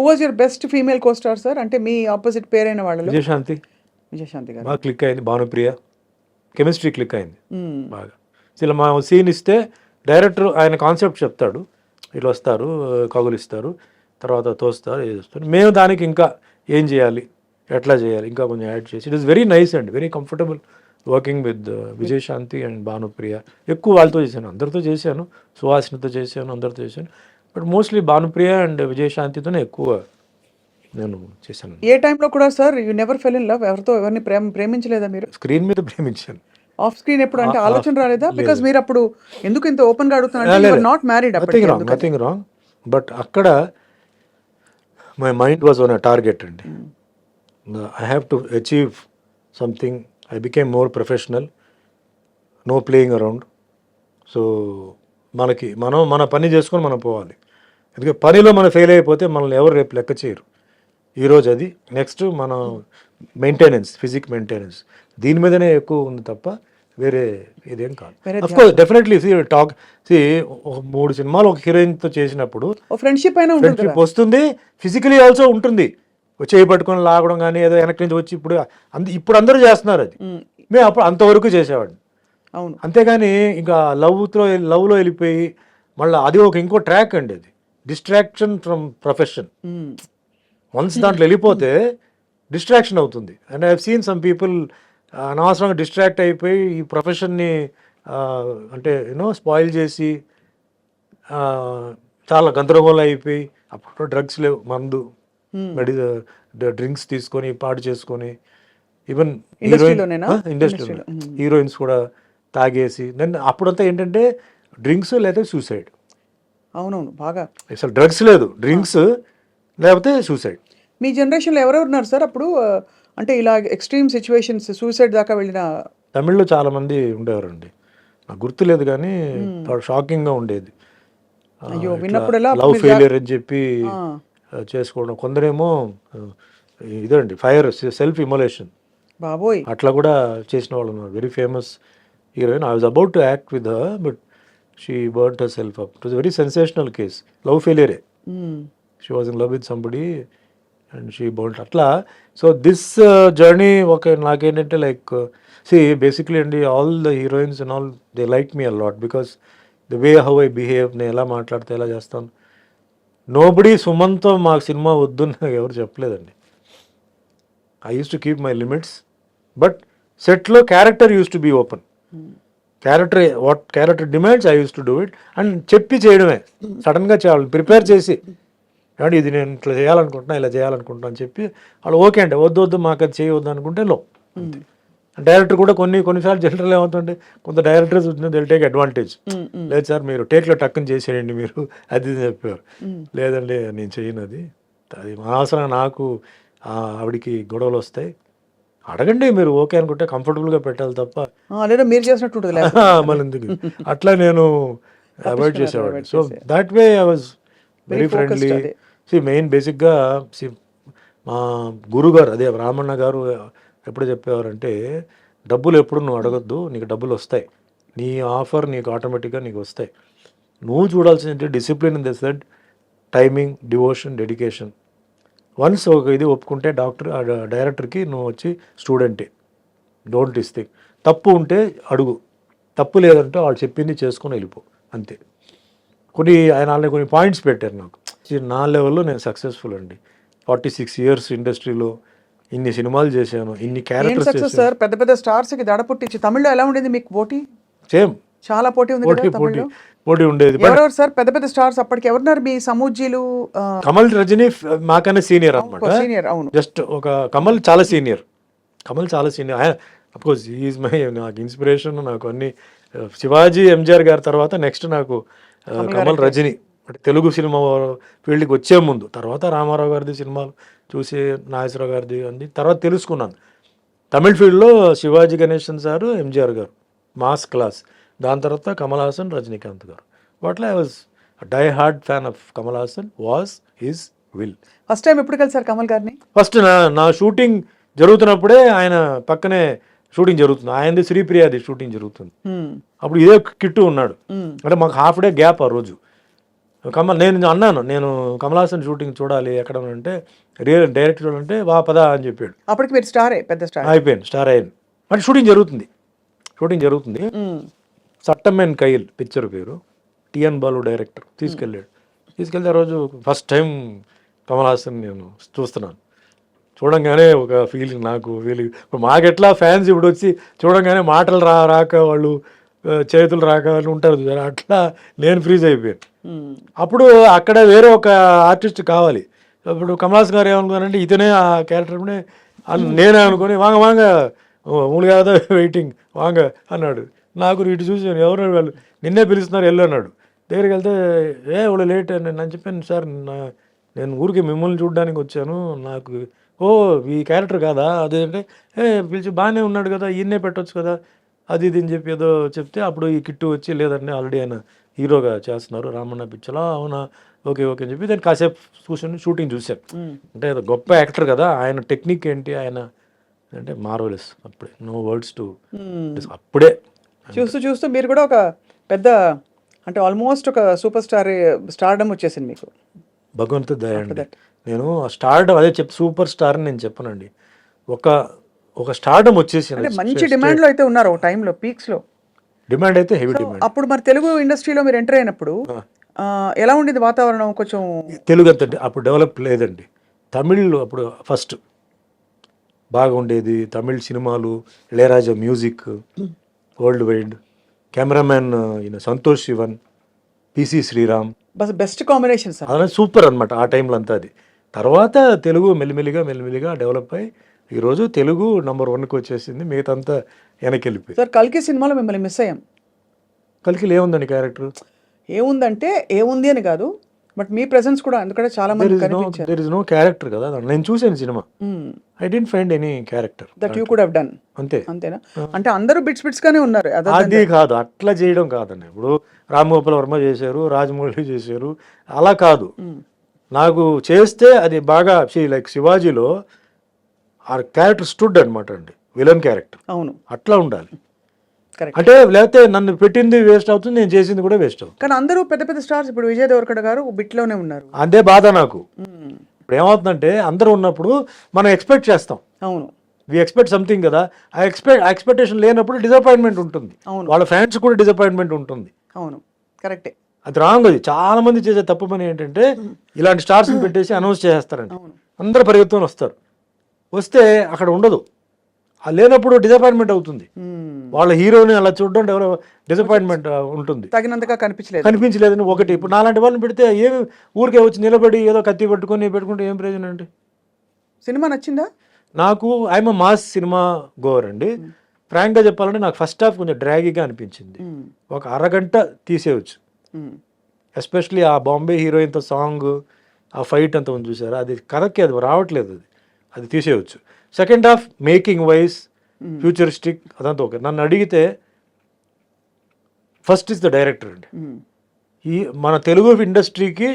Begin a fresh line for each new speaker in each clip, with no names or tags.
Who was your best female costar sir అంటే మీ opposite పేరైన వాళ్ళలో?
విజయశాంతి.
విజయశాంతి గారు.
బాగా క్లిక్ అయింది. భానుప్రియ. కెమిస్ట్రీ క్లిక్ అయింది.
మ్మ్.
బాగా. ఇలా మా సీన్ ఇస్తే డైరెక్టర్ ఆయన కాన్సెప్ట్ చెప్తాడు. ఇట్లా వస్తారు కగులిస్తారు తర్వాత తోస్తారు ఇది వస్తారు మేము దానికి ఇంకా ఏం చేయాలి? ఎట్లా చేయాలి? ఇంకా కొంచెం యాడ్ చేసి. It is very nice and very comfortable working with Vijayashanti and Bhanupriya. ఎక్కువ వాళ్ళతో చేశాను. అందరితో చేశాను. సుహాసినితో చేశాను అందరితో చేశాను. బట్ మోస్ట్లీ భానుప్రియ అండ్ విజయశాంతితోనే ఎక్కువ నేను చేశాను.
ఏ టైంలో కూడా sir you never fell in love ఎవరితో ఎవరిని ప్రేమ ప్రేమించలేదా మీరు?
స్క్రీన్ మీద ప్రేమించాను.
ఆఫ్ స్క్రీన్ ఎప్పుడు? అంటే ఆలోచన రాలేదా?
లేదు.
బికాస్ మీరు అప్పుడు ఎందుకు ఇంత ఓపెన్గా అడుగుతున్నారు? Not married
nothing wrong nothing wrong but అక్కడ my mind was on a target అండి. I have to achieve something I became more professional no playing around so మనకి మనం మన పని చేసుకొని మనం పోవాలి. ఎందుకంటే పనిలో మనం ఫెయిల్ అయిపోతే మనల్ని ఎవరు రేపు లెక్క చేయరు. ఈరోజు అది నెక్స్ట్ మన మెయింటెనెన్స్ ఫిజిక్ మెయింటెనెన్స్ దీని మీదనే ఎక్కువ ఉంది తప్ప వేరే ఇదేం కాదు. కోర్స్ డెఫినెట్లీ టాక్ సి ఒక మూడు సినిమాలు ఒక హీరోయిన్తో చేసినప్పుడు
ఫ్రెండ్షిప్ అయినా
ఫ్రెండ్షిప్ వస్తుంది ఫిజికలీ ఆల్సో ఉంటుంది. చేయి పట్టుకొని లాగడం కానీ ఏదో వెనక్కి నుంచి వచ్చి ఇప్పుడు ఇప్పుడు అందరూ చేస్తున్నారు అది.
మేము
అప్పుడు అంతవరకు చేసేవాడిని.
అవును
అంతేగాని ఇంకా లవ్తో లవ్లో వెళ్ళిపోయి మళ్ళీ అది ఒక ఇంకో ట్రాక్ అండి అది డిస్ట్రాక్షన్ ఫ్రమ్ ప్రొఫెషన్. వన్స్ దాంట్లో వెళ్ళిపోతే డిస్ట్రాక్షన్ అవుతుంది and I seen some people అనవసరంగా డిస్ట్రాక్ట్ అయిపోయి ఈ ప్రొఫెషన్ని అంటే యూనో స్పాయిల్ చేసి చాలా గందరగోళం అయిపోయి అప్పుడు డ్రగ్స్ లేవు మందు. మెడి డ్రింక్స్ తీసుకొని పాడు చేసుకొని ఈవెన్
ఇండస్ట్రీలోనేనా?
ఇండస్ట్రీలో. హీరోయిన్స్ కూడా తాగేసి దెన్ అప్పుడంతా ఏంటంటే డ్రింక్స్ లేదా సూసైడ్.
అవునవును బాగా.
అసలు డ్రగ్స్ లేదు డ్రింక్స్ లేకపోతే సూసైడ్.
మీ జనరేషన్లో ఎవరెవరు ఉన్నారు సార్? అప్పుడు అంటే ఇలా ఎక్స్ట్రీమ్ సిచ్యువేషన్స్ సూసైడ్ దాకా వెళ్ళిన
తమిళ్ళో చాలా మంది ఉండేవారండి. నాకు గుర్తులేదు కానీ షాకింగ్గా ఉండేది.
అయ్యో,
ఇట్లా
విన్నప్పుడల్లా
లవ్ ఫెయిలియర్ అని చెప్పి చేసుకోవడం. కొందరేమో ఇదండి ఫైర్ సెల్ఫ్ ఇమోలేషన్
బాబోయ్.
అట్లా కూడా చేసిన వాళ్ళు ఉన్నారు very famous heroine I was about to act with but she burnt herself up it was very sensational case love ఫెయిలియరే. She was in love with somebody and she burnt అట్లా so this journey ఒక నాకేంటంటే like see basically అండి all the heroines and all they like me a lot because the way how I behave నేను ఎలా మాట్లాడితే ఎలా చేస్తాను. Nobody సుమన్తో మాకు సినిమా వద్దు నాకు ఎవరు చెప్పలేదండి. I use to keep my limits but సెట్లో character use to be open character what character demands I use to do it and చెప్పి చేయడమే. సడన్గా చేయాలి ప్రిపేర్ చేసి ఏమంటే ఇది నేను ఇట్లా చేయాలనుకుంటున్నా ఇలా చేయాలనుకుంటున్నా అని చెప్పి వాళ్ళు ఓకే అండి వద్దు వద్దు మాకు అది చేయవద్దు అనుకుంటే లో డైరెక్టర్ కూడా కొన్ని కొన్నిసార్లు జనరల్ ఏమవుతుంటే కొంత డైరెక్టర్స్ దిల్ టేక్ అడ్వాంటేజ్. లేదు సార్ మీరు టేక్లో టక్కుని చేసేయండి మీరు అది చెప్పారు లేదండి నేను చేయను అది అది అనవసరంగా నాకు ఆవిడికి గొడవలు వస్తాయి. అడగండి మీరు ఓకే అనుకుంటే కంఫర్టబుల్గా పెట్టాలి తప్ప.
లేదా మీరు చేసినట్టు.
మళ్ళీ ఎందుకు? అట్లా నేను అవాయిడ్ చేసేవాడిని. So that way I was very friendly. C main బేసిక్గా సి మా గురుగారు అదే రామಣ್ణ గారు ఎప్పుడు చెప్పేవారంటే డబ్బులు ఎప్పుడు నువ్వు అడగొద్దు నీకు డబ్బులు వస్తాయి. నీ ఆఫర్ నీకు ఆటోమేటిక్గా నీకు వస్తాయి. నువ్వు చూడాల్సింది discipline in the set timing devotion dedication once ఒక ఇది ఒప్పుకుంటే డాక్టర్ డైరెక్టర్కి నువ్వు వచ్చి స్టూడెంటే. డోంట్ ఇస్తే తప్పు ఉంటే అడుగు. తప్పు లేదంటే వాళ్ళు చెప్పింది చేసుకొని వెళ్ళిపో. అంతే. కొన్ని ఆయన వాళ్ళని కొన్ని పాయింట్స్ పెట్టారు నాకు. నా లెవెల్లో నేను సక్సెస్ఫుల్ అండి. ఫార్టీ సిక్స్ ఇయర్స్ ఇండస్ట్రీలో ఇన్ని సినిమాలు చేశాను ఇన్ని క్యారెక్టర్స్
సార్? పెద్ద పెద్ద స్టార్స్కి దడ పుట్టించి తమిళ్ళో ఎలా ఉండేది మీకు పోటీ?
సేమ్.
చాలా పోటీ ఉంది
పోటీ పోటీ పోటీ ఉండేది.
ఎవరెవరు సార్? పెద్ద పెద్ద స్టార్స్ అప్పటికి ఎవరున్నారు? మీ సమూజీలు
కమల్ రజనీ మాకన్నా సీనియర్ అనమాట
సీనియర్ అవును.
జస్ట్ ఒక కమల్ చాలా సీనియర్. కమల్ చాలా సీనియర్. ఆయన అఫ్కోర్స్ ఈజ్ మై నాకు ఇన్స్పిరేషన్ నాకు అన్ని శివాజీ ఎంజిఆర్ గారి తర్వాత నెక్స్ట్ నాకు కమల్ రజనీ. అంటే తెలుగు సినిమా ఫీల్డ్కి వచ్చే ముందు తర్వాత రామారావు గారిది సినిమాలు చూసి నాగేశ్వరరావు గారిది అన్ని తర్వాత తెలుసుకున్నాను. తమిళ్ ఫీల్డ్లో శివాజీ గణేశన్ సారు ఎంజిఆర్ గారు మాస్ క్లాస్. దాని తర్వాత కమల్ హాసన్ రజనీకాంత్ గారు. వాటిలో I was die hard fan of Kamal Haasan was his will
first time ఎప్పుడు కలిసారు కమల్ గారిని?
ఫస్ట్ నా నా షూటింగ్ జరుగుతున్నప్పుడే ఆయన పక్కనే షూటింగ్ జరుగుతుంది. ఆయనది శ్రీప్రియాది షూటింగ్ జరుగుతుంది.
హ్మ్.
అప్పుడు ఇదే కిట్టు ఉన్నాడు.
హ్మ్.
అంటే మాకు హాఫ్ డే గ్యాప్ ఆ రోజు. కమల్ నేను అన్నాను నేను కమల్ హాసన్ షూటింగ్ చూడాలి ఎక్కడ అంటే రియల్ డైరెక్ట్ చూడాలంటే వా పదా అని చెప్పాడు.
అప్పటికి మీరు స్టారే పెద్ద స్టార్.
అయిపోయింది స్టార్ అయ్యాను అంటే షూటింగ్ జరుగుతుంది. షూటింగ్ జరుగుతుంది. సట్టమెన్ కైల్ పిక్చర్ పేరు. టిఎన్ బాలు డైరెక్టర్ తీసుకెళ్ళాడు. తీసుకెళ్తే ఆ రోజు ఫస్ట్ టైం కమల్ హాసన్ నేను చూస్తున్నాను. చూడంగానే ఒక ఫీలింగ్ నాకు ఫీలింగ్ ఇప్పుడు మాకెట్లా ఫ్యాన్స్ ఇప్పుడు వచ్చి చూడంగానే మాటలు రా రాక వాళ్ళు చేతులు రాక వాళ్ళు ఉంటారు చూసారా? అట్లా నేను ఫ్రీజ్ అయిపోయాను. అప్పుడు అక్కడ వేరే ఒక ఆర్టిస్ట్ కావాలి. ఇప్పుడు కమలాస్ గారు ఏమనుకున్నారంటే ఇతనే ఆ క్యారెక్టర్నే నేనే అనుకుని వాంగ వాంగ కాదా వెయిటింగ్ వాంగ అన్నాడు. నాకు ఇటు చూసాను ఎవరు వాళ్ళు నిన్నే పిలుస్తున్నారు వెళ్ళు అన్నాడు. దగ్గరికి వెళ్తే ఏ వాళ్ళు లేట్ అని నేను చెప్పాను సార్ నా- నేను ఊరికి మిమ్మల్ని చూడడానికి వచ్చాను. నాకు ఓ ఈ క్యారెక్టర్ కాదా? అదేంటే ఏ పిలిచి బాగానే ఉన్నాడు కదా ఈయన్నే పెట్టొచ్చు కదా. అది ఇది అని చెప్పి ఏదో చెప్తే అప్పుడు ఈ కిట్టు వచ్చి లేదండి ఆల్రెడీ ఆయన హీరోగా చేస్తున్నారు రామన్న పిక్చర్లో అవునా? ఓకే ఓకే అని చెప్పి దాన్ని కాసేపు కూర్చొని షూటింగ్ చూశాను. అంటే గొప్ప యాక్టర్ కదా ఆయన టెక్నిక్ ఏంటి ఆయన అంటే మార్వలెస్ అప్పుడే నో వర్డ్స్ టు అప్పుడే
చూస్తూ చూస్తూ మీరు కూడా ఒక పెద్ద అంటే ఆల్మోస్ట్ ఒక సూపర్ స్టార్ స్టార్డమ్ వచ్చేసింది మీకు.
భగవంతు దయ అండి. నేను స్టార్డమ్ అదే చెప్ సూపర్ స్టార్ అని నేను చెప్పనండి. ఒక ఒక స్టార్డమ్ వచ్చేసింది.
మంచి డిమాండ్లో అయితే ఉన్నారు టైంలో పీక్స్లో
డిమాండ్ అయితే హెవీ డిమాండ్
అప్పుడు మరి తెలుగు ఇండస్ట్రీలో మీరు ఎంటర్ అయినప్పుడు ఎలా ఉండేది వాతావరణం? కొంచెం
తెలుగు అంత అప్పుడు డెవలప్ లేదండి. తమిళ్ అప్పుడు ఫస్ట్ బాగా ఉండేది తమిళ్ సినిమాలు Ilaiyaraaja music world wide cameraman ఈయన సంతోష్ శివన్ పిసి శ్రీరామ్
బస్ బెస్ట్ కాంబినేషన్ సార్.
అదే సూపర్ అనమాట ఆ టైంలో అంతా అది. తర్వాత తెలుగు మెల్లిమెల్లిగా మెల్లిమెల్లిగా డెవలప్ అయ్యి ఈరోజు తెలుగు నంబర్ వన్కి వచ్చేసింది మిగతా అంతా వెనక్కి వెళ్ళిపోయి
సార్ కల్కి సినిమాలో మిమ్మల్ని మిస్ అయ్యాం.
కలికి ఏముందండి క్యారెక్టర్
ఏముందంటే ఏముంది అని కాదు బట్ మీ ప్రెసెన్స్ కూడా ఎందుకంటే చాలా మంది కనిపించారు.
దెర్ ఇస్ నో క్యారెక్టర్ కదా నేను చూసాను cinema. I didn't find any character
that you could have done
అంతే.
అంతేనా? అంటే అందరూ బిట్స్ బిట్స్ గానే ఉన్నారు.
అది కాదు. అట్లా చేయడం కాదండి ఇప్పుడు రామ్ గోపాల్ వర్మ చేశారు రాజమౌళి చేశారు. అలా కాదు. నాకు చేస్తే అది బాగా లైక్ శివాజీలో ఆ క్యారెక్టర్ స్టుడ్ అనమాట అండి. విలన్ క్యారెక్టర్
అవును.
అట్లా ఉండాలి. అంటే లేకపోతే నన్ను పెట్టింది వేస్ట్ అవుతుంది నేను చేసింది కూడా వేస్ట్ అవుతుంది.
కానీ అందరూ పెద్ద పెద్ద స్టార్స్ ఇప్పుడు విజయ్ దేవరకొండ గారు బిట్లోనే ఉన్నారు.
అదే బాధ నాకు. ఇప్పుడు ఏమవుతుందంటే అందరూ ఉన్నప్పుడు మనం ఎక్స్పెక్ట్ చేస్తాం.
అవును.
వి ఎక్స్పెక్ట్ సంథింగ్ కదా. ఆ ఎక్స్పెక్ట్ ఎక్స్పెక్టేషన్ లేనప్పుడు డిసప్పాయింట్మెంట్ ఉంటుంది.
అవును.
వాళ్ళ ఫ్యాన్స్ కూడా డిసప్పాయింట్మెంట్ ఉంటుంది.
అవును. కరెక్టే
అది రాంగ్ అది. చాలా మంది చేసే తప్పు పని ఏంటంటే ఇలాంటి స్టార్స్ పెట్టేసి అనౌన్స్ చేస్తారండి
అవును.
అందరు పరిగెత్తుకొని వస్తారు. వస్తే అక్కడ ఉండదు. లేనప్పుడు డిసప్పాయింట్మెంట్ అవుతుంది.
మ్మ్.
వాళ్ళ హీరోని అలా చూడడం ఎవరో డిసప్పాయింట్మెంట్ ఉంటుంది.
తగినంతగా కనిపించలేదు.
కనిపించలేదని ఒకటి. ఇప్పుడు నాలాంటి వాళ్ళని పెడితే ఏమి ఊరికే వచ్చి నిలబడి ఏదో కత్తి పట్టుకొని పెట్టుకుంటే ఏం ప్రయోజనం అండి?
సినిమా నచ్చిందా?
నాకు ఐఎమ్ మాస్ సినిమా గోవర్ అండి. ఫ్రాంక్గా చెప్పాలంటే నాకు ఫస్ట్ హాఫ్ కొంచెం డ్రాగీగా అనిపించింది.
మ్మ్.
ఒక అరగంట తీసేయచ్చు.
మ్మ్.
ఎస్పెషలీ ఆ బాంబే హీరోయిన్తో సాంగ్ ఆ ఫైట్ అంతా ఉంది చూసారా? అది కరెక్ట్ అది రావట్లేదు అది. అది తీసేయచ్చు. Second half making wise futuristic అదంతా ఓకే నన్ను అడిగితే ఫస్ట్ ఇస్ ద డైరెక్టర్ అండి.
మ్మ్.
ఈ మన తెలుగు ఇండస్ట్రీకి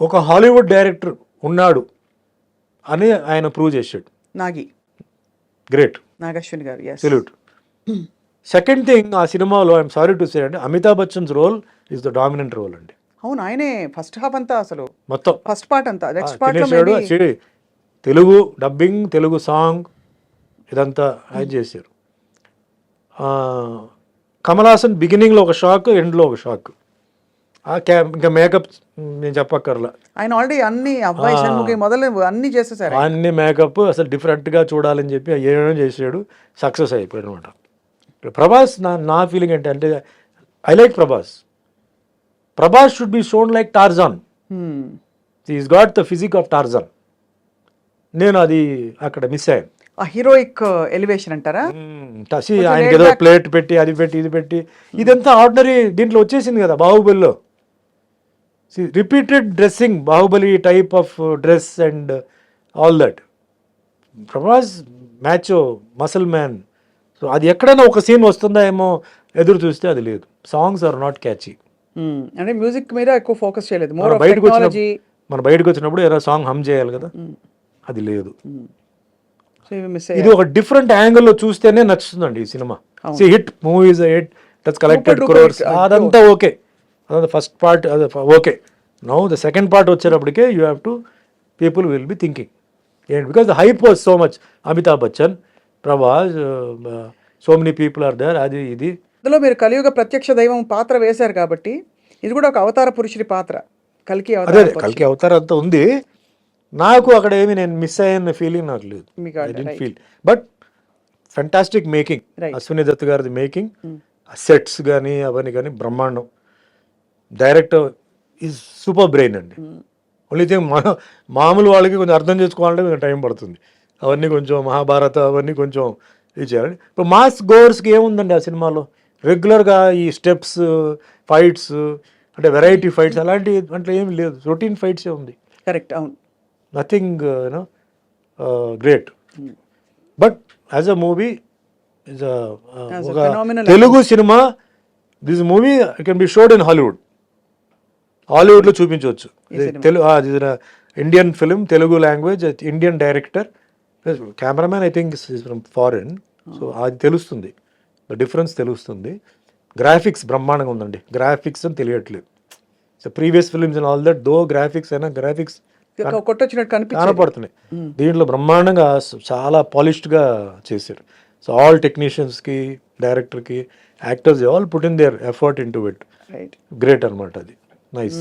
ఒక హాలీవుడ్ డైరెక్టర్ ఉన్నాడు అని ఆయన ప్రూవ్ చేశాడు.
నాగి.
గ్రేట్
నాగశ్విని గారు
సెల్యూట్ సెకండ్ థింగ్ ఆ సినిమాలో ఐఎమ్ సారీ టు సే అండి Amitabh Bachchan's role is the dominant role అండి.
అవును ఆయనే ఫస్ట్ హాఫ్ అంతా అసలు.
మొత్తం.
ఫస్ట్ పార్ట్ అంతా. Next part
Telugu dubbing Telugu song ఇదంతా ఆయన చేశారు. ఆ, కమల్ హాసన్ బిగినింగ్లో ఒక షాక్ ఎండ్లో ఒక షాక్. ఆ క్యా ఇంకా మేకప్ నేను చెప్పక్కర్లా.
ఆయన ఆల్రెడీ అన్ని అబ్బాయి. షణ్ముఖి మొదలు అన్ని చేసేసారు.
అన్ని మేకప్ అసలు డిఫరెంట్గా చూడాలని చెప్పి ఏమేమో చేసాడు సక్సెస్ అయిపోయాడు అనమాట ప్రభాస్ నా నా ఫీలింగ్ ఏంటంటే I like Prabhas. Prabhas should be shown like Tarzan. Is got the physique of Tarzan నేను అది అక్కడ మిస్ అయ్యాను.
ఆ హీరోయిక్ ఎలివేషన్ అంటారా?
టసి ఆయనకి
laid
ఏదో. ప్లేట్ పెట్టి అది పెట్టి ఇది పెట్టి ఇదంతా ఆర్డినరీ దీంట్లో వచ్చేసింది కదా బాహుబలిలో. Repeated dressing Baahubali type of dress and all that Prabhas match muscle man so అది ఎక్కడైనా ఒక సీన్ వస్తుందా ఏమో ఎదురు చూస్తే అది లేదు. Songs are not catchy.
అంటే మ్యూజిక్ మీద ఎక్కువ ఫోకస్ చేయలేదు.
బయటకు వచ్చినప్పుడు మనం బయటకు వచ్చినప్పుడు ఏదో సాంగ్ హమ్ చేయాలి కదా. అది లేదు. ఇది ఒక డిఫరెంట్ యాంగిల్లో చూస్తేనే నచ్చుతుందండి ఈ cinema. See hit movies hit that's collected crores అదంతా ఓకే అదే ఫస్ట్ పార్ట్ అదే okay now the second part వచ్చేటప్పటికే you have to people will be thinking ఏంటి because the hype was so much Amitabh Bachchan Prabhas so many people are there అది ఇది.
అందులో మీరు కలియుగ ప్రత్యక్ష దైవం పాత్ర వేశారు కాబట్టి ఇది కూడా ఒక అవతార పురుషుడి పాత్ర. కలికి అవతార
కలికి అవతారం అంతా ఉంది. నాకు అక్కడ ఏమి నేను మిస్ అయ్యన్న ఫీలింగ్ నాకు లేదు. Feel but fantastic making. Ashwini Dutt గారిది మేకింగ్ సెట్స్ కానీ అవన్నీ కానీ బ్రహ్మాండం. డైరెక్టర్ ఈజ్ సూపర్ బ్రెయిన్ అండి. ఓన్లీ థింగ్ మన మామూలు వాళ్ళకి కొంచెం అర్థం చేసుకోవాలంటే కొంచెం టైం పడుతుంది. అవన్నీ కొంచెం మహాభారత అవన్నీ కొంచెం ఇది చేయాలి ఇప్పుడు మాస్ గోవర్స్కి ఏముందండి ఆ సినిమాలో? రెగ్యులర్గా ఈ స్టెప్స్ ఫైట్స్ అంటే వెరైటీ ఫైట్స్ అలాంటి అంటే ఏమి లేదు. రొటీన్ ఫైట్సే ఉంది.
కరెక్ట్ అవును.
Nothing you know great but as a movie is ఒక Telugu cinema this movie can be showed in Hollywood హాలీవుడ్లో చూపించవచ్చు. Telugu Indian film Telugu language Indian director cameraman I think from foreign so అది తెలుస్తుంది. Difference తెలుస్తుంది. Graphics బ్రహ్మాండంగా ఉందండి. Graphics అని తెలియట్లేదు. So previous films and all that though graphics అయినా గ్రాఫిక్స్
కొట్టొచ్చినట్టు కనిపించింది.
కనపడుతున్నాయి. దీంట్లో బ్రహ్మాండంగా చాలా పాలిష్డ్గా చేశారు. సో ఆల్ టెక్నీషియన్స్కి డైరెక్టర్కి actors all put in their effort into it
right
great అనమాట అది. నైస్